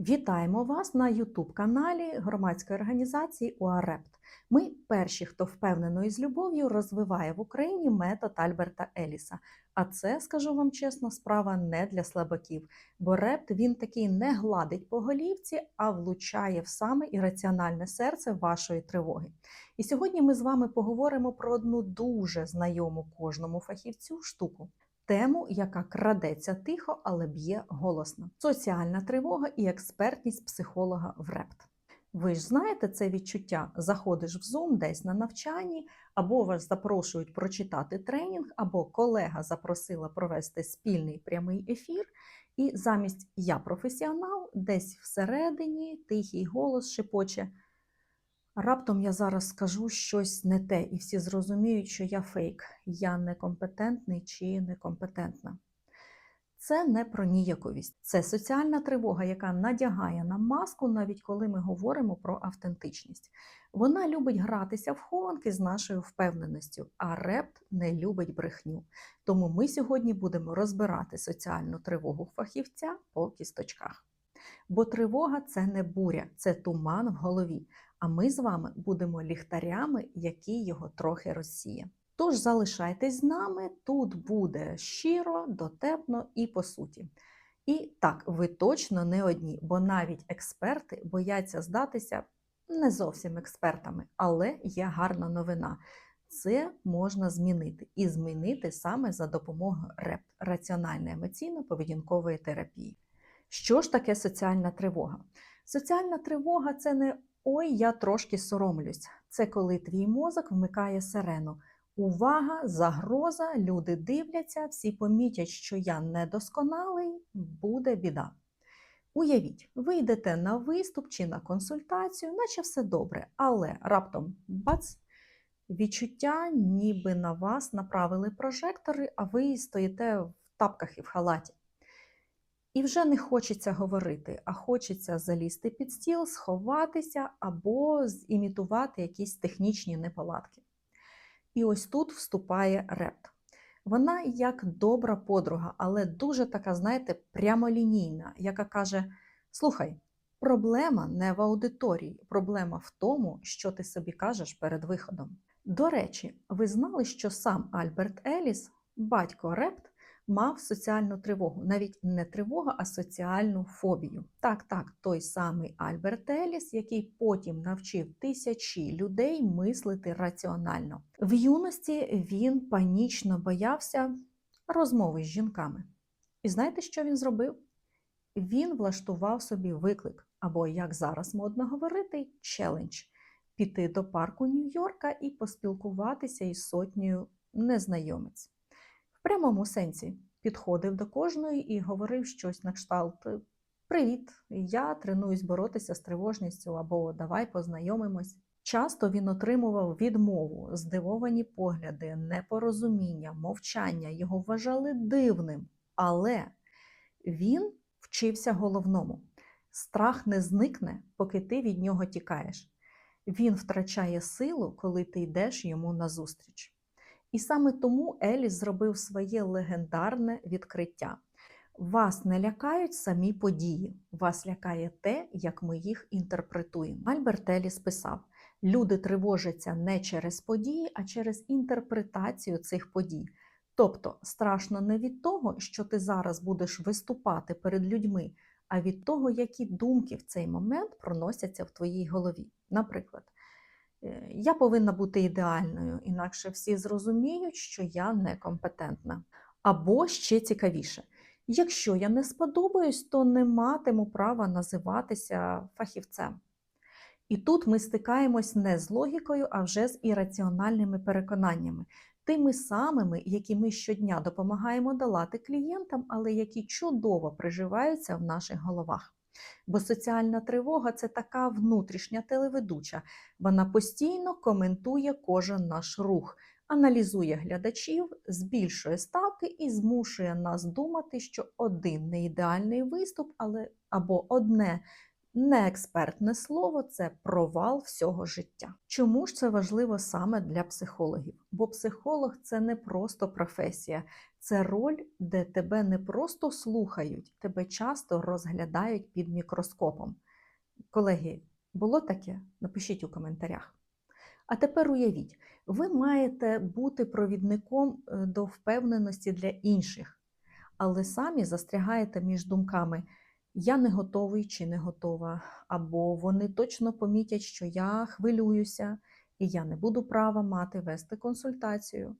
Вітаємо вас на YouTube-каналі громадської організації УАРЕПТ. Ми перші, хто впевнено і з любов'ю розвиває в Україні метод Альберта Еліса. А це, скажу вам чесно, справа не для слабаків, бо репт він такий не гладить по голівці, а влучає в саме ірраціональне серце вашої тривоги. І сьогодні ми з вами поговоримо про одну дуже знайому кожному фахівцю штуку. Тему, яка крадеться тихо, але б'є голосно: соціальна тривога і експертність психолога в репт. Ви ж знаєте це відчуття? Заходиш в Zoom десь на навчанні, або вас запрошують прочитати тренінг, або колега запросила провести спільний прямий ефір, і замість я професіонал, десь всередині тихий голос шепоче. Раптом я зараз скажу щось не те, і всі зрозуміють, що я фейк, я некомпетентний чи некомпетентна. Це не про ніяковість, це соціальна тривога, яка надягає нам маску, навіть коли ми говоримо про автентичність. Вона любить гратися в хованки з нашою впевненістю, а репт не любить брехню. Тому ми сьогодні будемо розбирати соціальну тривогу фахівця по кісточках. Бо тривога це не буря, це туман в голові. А ми з вами будемо ліхтарями, які його трохи розсіє. Тож залишайтесь з нами, тут буде щиро, дотепно і по суті. І так, ви точно не одні, бо навіть експерти бояться здатися не зовсім експертами, але є гарна новина. Це можна змінити і змінити саме за допомогою РЕП раціональної емоційно-поведінкової терапії. Що ж таке соціальна тривога? Соціальна тривога це не ой, я трошки соромлюсь. Це коли твій мозок вмикає сирену. Увага, загроза, люди дивляться, всі помітять, що я недосконалий, буде біда. Уявіть, ви йдете на виступ чи на консультацію, наче все добре, але раптом бац, відчуття, ніби на вас направили прожектори, а ви стоїте в тапках і в халаті. І вже не хочеться говорити, а хочеться залізти під стіл, сховатися або імітувати якісь технічні неполадки. І ось тут вступає репт. Вона як добра подруга, але дуже така, знаєте, прямолінійна, яка каже: Слухай, проблема не в аудиторії, проблема в тому, що ти собі кажеш перед виходом. До речі, ви знали, що сам Альберт Еліс, батько репт, мав соціальну тривогу, навіть не тривогу, а соціальну фобію. Так, так, той самий Альберт Еліс, який потім навчив тисячі людей мислити раціонально. В юності він панічно боявся розмови з жінками. І знаєте, що він зробив? Він влаштував собі виклик, або, як зараз модно говорити, челендж піти до парку Нью-Йорка і поспілкуватися із сотнею незнайомець прямому сенсі підходив до кожної і говорив щось на кшталт: Привіт, я тренуюсь боротися з тривожністю або давай познайомимось. Часто він отримував відмову, здивовані погляди, непорозуміння, мовчання. Його вважали дивним, але він вчився головному. Страх не зникне, поки ти від нього тікаєш. Він втрачає силу, коли ти йдеш йому назустріч. І саме тому Еліс зробив своє легендарне відкриття. Вас не лякають самі події, вас лякає те, як ми їх інтерпретуємо. Альберт Еліс писав: люди тривожаться не через події, а через інтерпретацію цих подій. Тобто страшно не від того, що ти зараз будеш виступати перед людьми, а від того, які думки в цей момент проносяться в твоїй голові. Наприклад, я повинна бути ідеальною, інакше всі зрозуміють, що я некомпетентна. Або ще цікавіше, якщо я не сподобаюсь, то не матиму права називатися фахівцем. І тут ми стикаємось не з логікою, а вже з ірраціональними переконаннями, тими самими, які ми щодня допомагаємо долати клієнтам, але які чудово приживаються в наших головах. Бо соціальна тривога це така внутрішня телеведуча. Вона постійно коментує кожен наш рух, аналізує глядачів, збільшує ставки і змушує нас думати, що один не ідеальний виступ, але або одне Неекспертне слово це провал всього життя. Чому ж це важливо саме для психологів? Бо психолог це не просто професія, це роль, де тебе не просто слухають, тебе часто розглядають під мікроскопом. Колеги, було таке? Напишіть у коментарях. А тепер уявіть, ви маєте бути провідником е, до впевненості для інших, але самі застрягаєте між думками я не готовий чи не готова, або вони точно помітять, що я хвилююся, і я не буду права мати вести консультацію.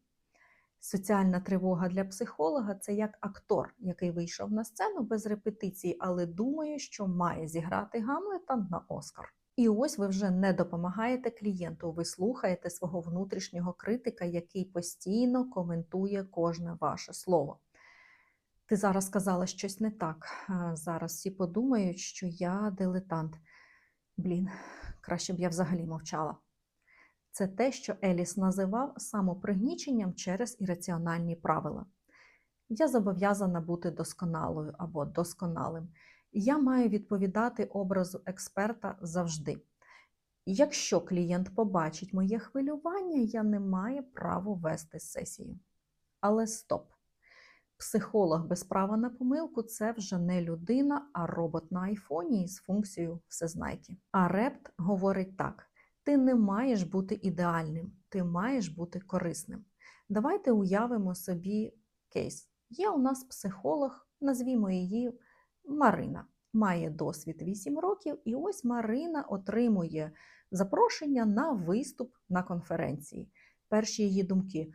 Соціальна тривога для психолога це як актор, який вийшов на сцену без репетиції, але думає, що має зіграти Гамлета на Оскар. І ось ви вже не допомагаєте клієнту, ви слухаєте свого внутрішнього критика, який постійно коментує кожне ваше слово. Ти зараз сказала щось не так. Зараз всі подумають, що я дилетант. Блін, краще б я взагалі мовчала. Це те, що Еліс називав самопригніченням через ірраціональні правила. Я зобов'язана бути досконалою або досконалим. Я маю відповідати образу експерта завжди. Якщо клієнт побачить моє хвилювання, я не маю права вести сесію. Але стоп! Психолог без права на помилку це вже не людина, а робот на айфоні із функцією всезнайки. А репт говорить так: ти не маєш бути ідеальним, ти маєш бути корисним. Давайте уявимо собі кейс. Є у нас психолог, назвімо її Марина. Має досвід 8 років, і ось Марина отримує запрошення на виступ на конференції. Перші її думки.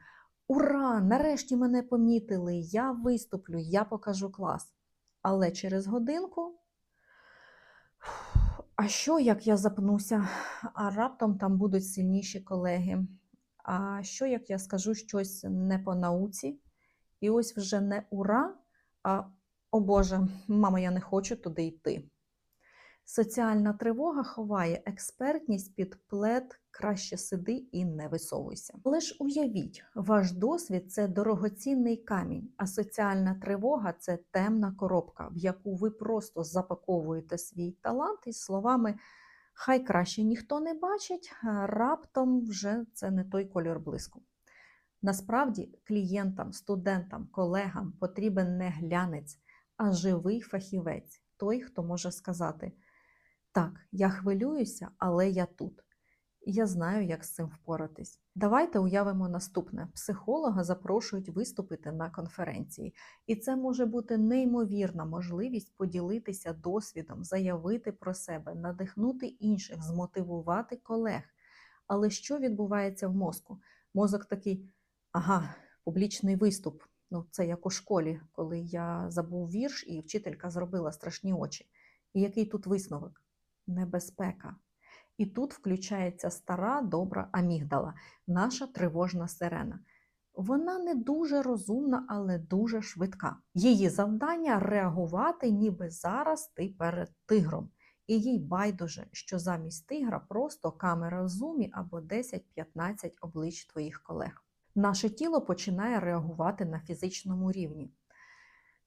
Ура! Нарешті мене помітили! Я виступлю, я покажу клас. Але через годинку. А що, як я запнуся? А раптом там будуть сильніші колеги. А що, як я скажу щось не по науці? І ось вже не ура, а о Боже, мама, я не хочу туди йти. Соціальна тривога ховає експертність під плед краще сиди і не висовуйся. Але ж уявіть, ваш досвід це дорогоцінний камінь, а соціальна тривога це темна коробка, в яку ви просто запаковуєте свій талант із словами Хай краще ніхто не бачить, раптом вже це не той кольор блиску. Насправді, клієнтам, студентам, колегам потрібен не глянець, а живий фахівець, той, хто може сказати: Так, я хвилююся, але я тут. Я знаю, як з цим впоратись. Давайте уявимо наступне: психолога запрошують виступити на конференції, і це може бути неймовірна можливість поділитися досвідом, заявити про себе, надихнути інших, змотивувати колег. Але що відбувається в мозку? Мозок такий: ага, публічний виступ. Ну, це як у школі, коли я забув вірш, і вчителька зробила страшні очі. І який тут висновок? Небезпека. І тут включається стара добра амігдала, наша тривожна сирена. Вона не дуже розумна, але дуже швидка. Її завдання реагувати, ніби зараз ти перед тигром. І їй байдуже, що замість тигра просто камера в зумі або 10-15 облич твоїх колег. Наше тіло починає реагувати на фізичному рівні.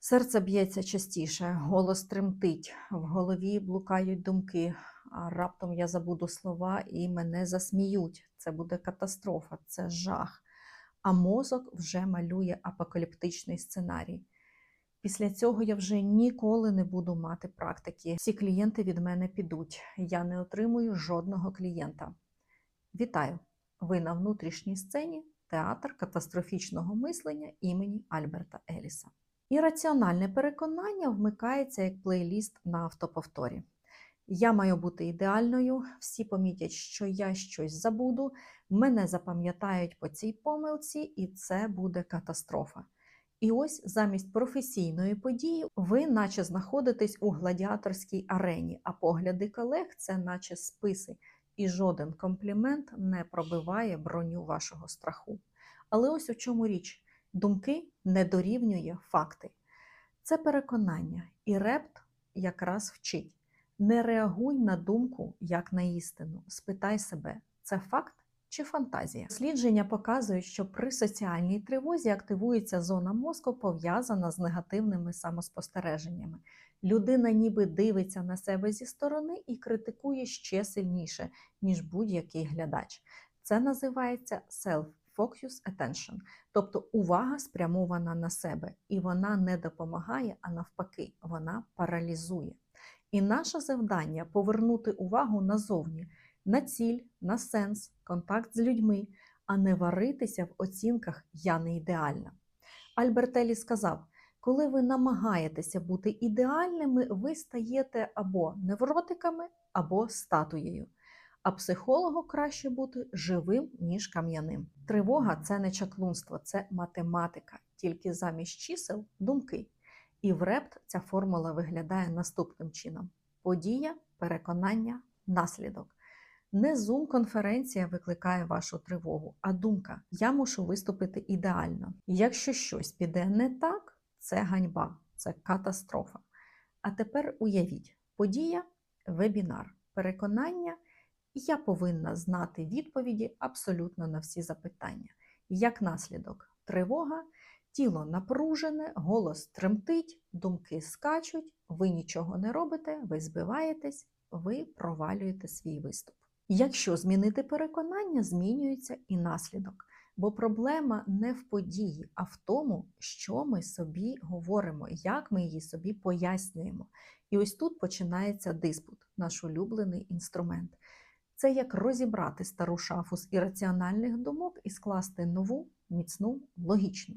Серце б'ється частіше, голос тремтить, в голові блукають думки, а раптом я забуду слова і мене засміють. Це буде катастрофа, це жах. А мозок вже малює апокаліптичний сценарій. Після цього я вже ніколи не буду мати практики. Всі клієнти від мене підуть. Я не отримую жодного клієнта. Вітаю! Ви на внутрішній сцені театр катастрофічного мислення імені Альберта Еліса. Ірраціональне переконання вмикається як плейліст на автоповторі. Я маю бути ідеальною, всі помітять, що я щось забуду, мене запам'ятають по цій помилці, і це буде катастрофа. І ось замість професійної події ви, наче знаходитесь у гладіаторській арені, а погляди колег це наче списи, і жоден комплімент не пробиває броню вашого страху. Але ось у чому річ: думки не дорівнює факти. Це переконання, і репт якраз вчить. Не реагуй на думку як на істину. Спитай себе, це факт чи фантазія. Дослідження показують, що при соціальній тривозі активується зона мозку, пов'язана з негативними самоспостереженнями. Людина ніби дивиться на себе зі сторони і критикує ще сильніше, ніж будь-який глядач. Це називається self-focus attention, тобто увага спрямована на себе, і вона не допомагає, а навпаки, вона паралізує. І наше завдання повернути увагу назовні, на ціль, на сенс, контакт з людьми, а не варитися в оцінках Я не ідеальна. Альберт Еллі сказав: коли ви намагаєтеся бути ідеальними, ви стаєте або невротиками, або статуєю. А психологу краще бути живим, ніж кам'яним. Тривога це не чаклунство, це математика, тільки замість чисел думки. І в репт ця формула виглядає наступним чином: подія, переконання, наслідок. Не зум-конференція викликає вашу тривогу, а думка: я мушу виступити ідеально. Якщо щось піде не так, це ганьба, це катастрофа. А тепер уявіть: подія, вебінар, переконання, я повинна знати відповіді абсолютно на всі запитання. Як наслідок, тривога, тіло напружене, голос тремтить, думки скачуть, ви нічого не робите, ви збиваєтесь, ви провалюєте свій виступ. Якщо змінити переконання, змінюється і наслідок. Бо проблема не в події, а в тому, що ми собі говоримо, як ми її собі пояснюємо. І ось тут починається диспут, наш улюблений інструмент. Це як розібрати стару шафу з ірраціональних думок і скласти нову, міцну, логічну.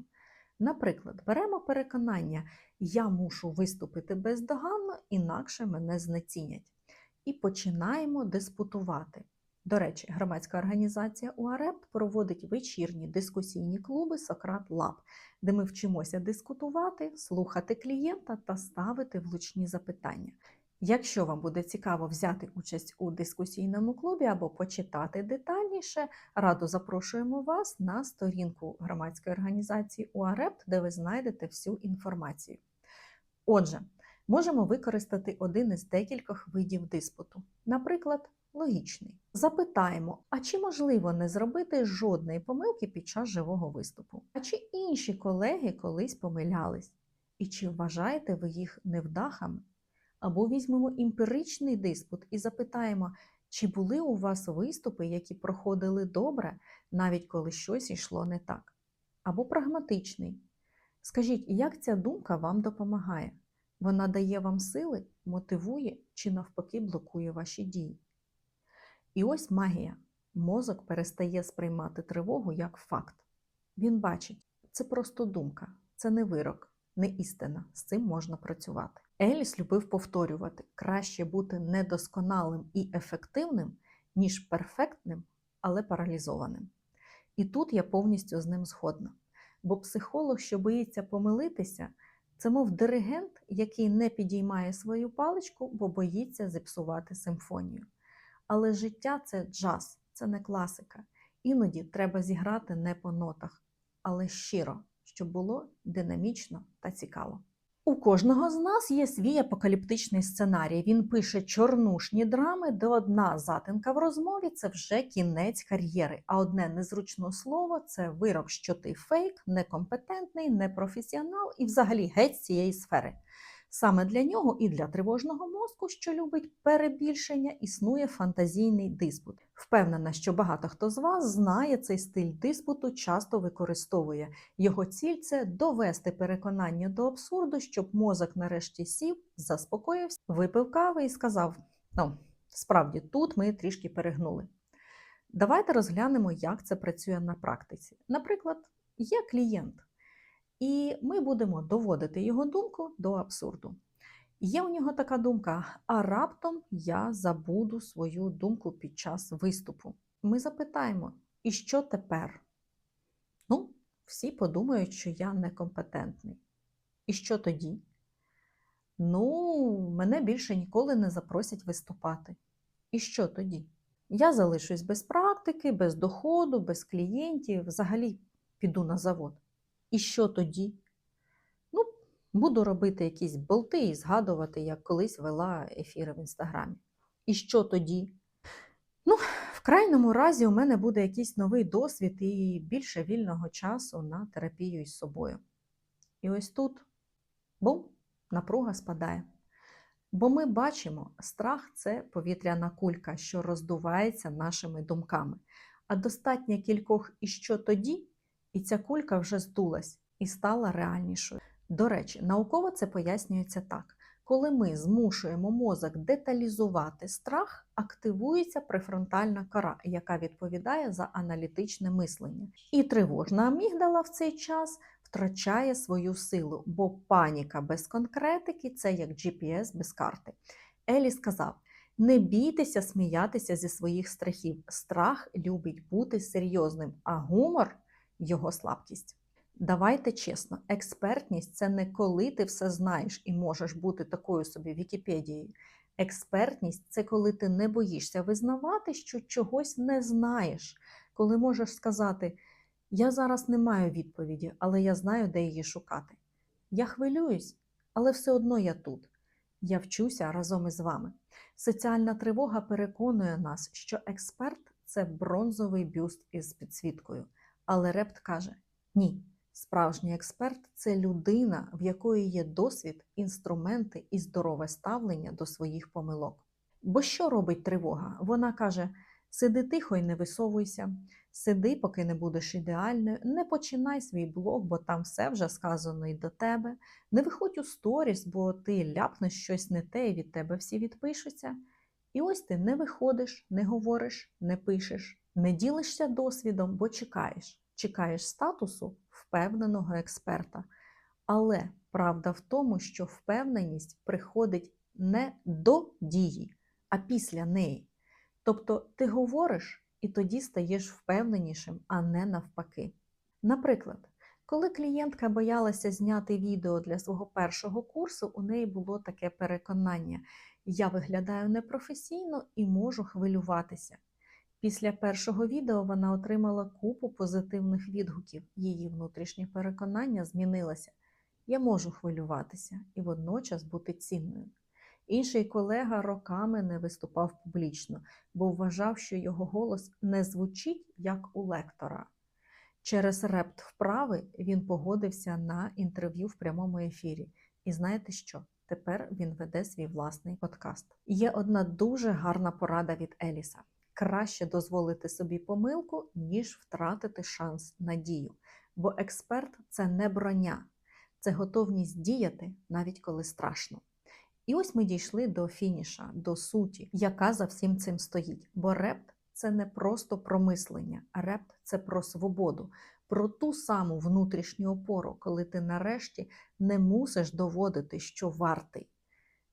Наприклад, беремо переконання, я мушу виступити бездоганно, інакше мене знецінять. І починаємо диспутувати. До речі, громадська організація УАРЕПТ проводить вечірні дискусійні клуби Сократ Лаб, де ми вчимося дискутувати, слухати клієнта та ставити влучні запитання. Якщо вам буде цікаво взяти участь у дискусійному клубі або почитати детальніше, радо запрошуємо вас на сторінку громадської організації УАРЕПТ, де ви знайдете всю інформацію. Отже, можемо використати один із декількох видів диспуту, наприклад, логічний. Запитаємо, а чи можливо не зробити жодної помилки під час живого виступу? А чи інші колеги колись помилялись? І чи вважаєте ви їх невдахами? Або візьмемо емпіричний диспут і запитаємо, чи були у вас виступи, які проходили добре, навіть коли щось йшло не так. Або прагматичний. Скажіть, як ця думка вам допомагає? Вона дає вам сили, мотивує чи навпаки блокує ваші дії. І ось магія. Мозок перестає сприймати тривогу як факт. Він бачить, це просто думка, це не вирок, не істина. З цим можна працювати. Еліс любив повторювати: краще бути недосконалим і ефективним, ніж перфектним, але паралізованим. І тут я повністю з ним згодна. Бо психолог, що боїться помилитися, це мов диригент, який не підіймає свою паличку, бо боїться зіпсувати симфонію. Але життя це джаз, це не класика. Іноді треба зіграти не по нотах, але щиро, щоб було динамічно та цікаво. У кожного з нас є свій апокаліптичний сценарій. Він пише чорнушні драми, де одна затинка в розмові це вже кінець кар'єри, а одне незручне слово це вирок, що ти фейк, некомпетентний, непрофесіонал і взагалі геть з цієї сфери. Саме для нього і для тривожного мозку, що любить перебільшення, існує фантазійний диспут. Впевнена, що багато хто з вас знає цей стиль диспуту, часто використовує. Його ціль це довести переконання до абсурду, щоб мозок нарешті сів, заспокоївся, випив кави і сказав: ну, справді, тут ми трішки перегнули. Давайте розглянемо, як це працює на практиці. Наприклад, є клієнт. І ми будемо доводити його думку до абсурду. Є у нього така думка: а раптом я забуду свою думку під час виступу. Ми запитаємо, і що тепер? Ну, всі подумають, що я некомпетентний. І що тоді? Ну, мене більше ніколи не запросять виступати. І що тоді? Я залишусь без практики, без доходу, без клієнтів, взагалі піду на завод. І що тоді? Буду робити якісь болти і згадувати, як колись вела ефіри в інстаграмі. І що тоді? Ну, в крайньому разі, у мене буде якийсь новий досвід і більше вільного часу на терапію із собою. І ось тут бум, напруга спадає. Бо ми бачимо, страх це повітряна кулька, що роздувається нашими думками. А достатньо кількох і що тоді, і ця кулька вже здулась і стала реальнішою. До речі, науково це пояснюється так. Коли ми змушуємо мозок деталізувати страх, активується префронтальна кора, яка відповідає за аналітичне мислення. І тривожна амігдала в цей час втрачає свою силу, бо паніка без конкретики це як GPS без карти. Елі сказав: не бійтеся сміятися зі своїх страхів. Страх любить бути серйозним, а гумор його слабкість. Давайте чесно, експертність це не коли ти все знаєш і можеш бути такою собі Вікіпедією. Експертність це коли ти не боїшся визнавати, що чогось не знаєш, коли можеш сказати: Я зараз не маю відповіді, але я знаю, де її шукати. Я хвилююсь, але все одно я тут. Я вчуся разом із вами. Соціальна тривога переконує нас, що експерт це бронзовий бюст із підсвіткою. Але репт каже: ні. Справжній експерт це людина, в якої є досвід, інструменти і здорове ставлення до своїх помилок. Бо що робить тривога? Вона каже: сиди тихо і не висовуйся, сиди, поки не будеш ідеальною, не починай свій блог, бо там все вже сказано і до тебе. Не виходь у сторіс, бо ти ляпнеш щось не те, і від тебе всі відпишуться. І ось ти не виходиш, не говориш, не пишеш, не ділишся досвідом, бо чекаєш. Чекаєш статусу впевненого експерта. Але правда в тому, що впевненість приходить не до дії, а після неї. Тобто ти говориш і тоді стаєш впевненішим, а не навпаки. Наприклад, коли клієнтка боялася зняти відео для свого першого курсу, у неї було таке переконання: я виглядаю непрофесійно і можу хвилюватися. Після першого відео вона отримала купу позитивних відгуків. Її внутрішнє переконання змінилося. Я можу хвилюватися і водночас бути цінною. Інший колега роками не виступав публічно, бо вважав, що його голос не звучить як у лектора. Через репт вправи він погодився на інтерв'ю в прямому ефірі. І знаєте що? Тепер він веде свій власний подкаст. Є одна дуже гарна порада від Еліса краще дозволити собі помилку, ніж втратити шанс на дію. Бо експерт це не броня, це готовність діяти, навіть коли страшно. І ось ми дійшли до фініша, до суті, яка за всім цим стоїть. Бо репт це не просто про мислення, репт це про свободу, про ту саму внутрішню опору, коли ти нарешті не мусиш доводити, що вартий,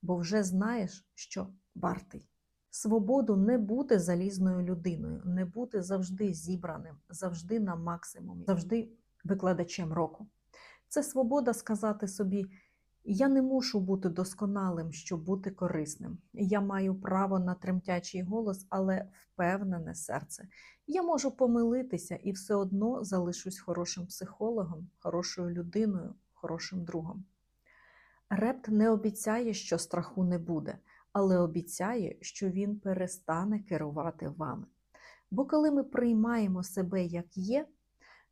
бо вже знаєш, що вартий свободу не бути залізною людиною, не бути завжди зібраним, завжди на максимумі, завжди викладачем року. Це свобода сказати собі: я не мушу бути досконалим, щоб бути корисним. Я маю право на тремтячий голос, але впевнене серце. Я можу помилитися і все одно залишусь хорошим психологом, хорошою людиною, хорошим другом. Репт не обіцяє, що страху не буде але обіцяє, що він перестане керувати вами. Бо коли ми приймаємо себе як є,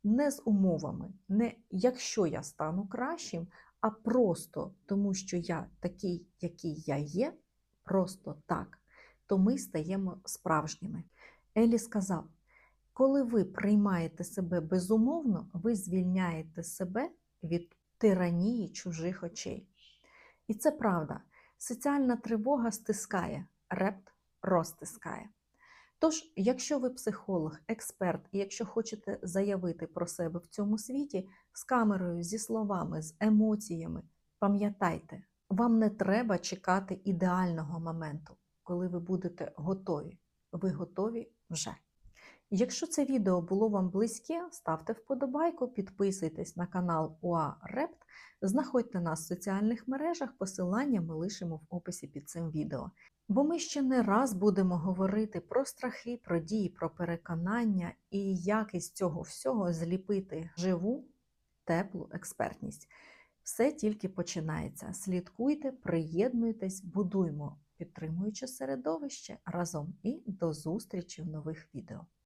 не з умовами, не якщо я стану кращим, а просто тому, що я такий, який я є, просто так, то ми стаємо справжніми. Елі сказав: коли ви приймаєте себе безумовно, ви звільняєте себе від тиранії чужих очей. І це правда. Соціальна тривога стискає, репт розтискає. Тож, якщо ви психолог, експерт, і якщо хочете заявити про себе в цьому світі з камерою, зі словами, з емоціями, пам'ятайте, вам не треба чекати ідеального моменту, коли ви будете готові. Ви готові вже. Якщо це відео було вам близьке, ставте вподобайку, підписуйтесь на канал УА Репт, знаходьте нас в соціальних мережах, посилання ми лишимо в описі під цим відео. Бо ми ще не раз будемо говорити про страхи, про дії, про переконання і як із цього всього зліпити живу, теплу експертність. Все тільки починається. Слідкуйте, приєднуйтесь, будуймо, підтримуючи середовище разом і до зустрічі в нових відео.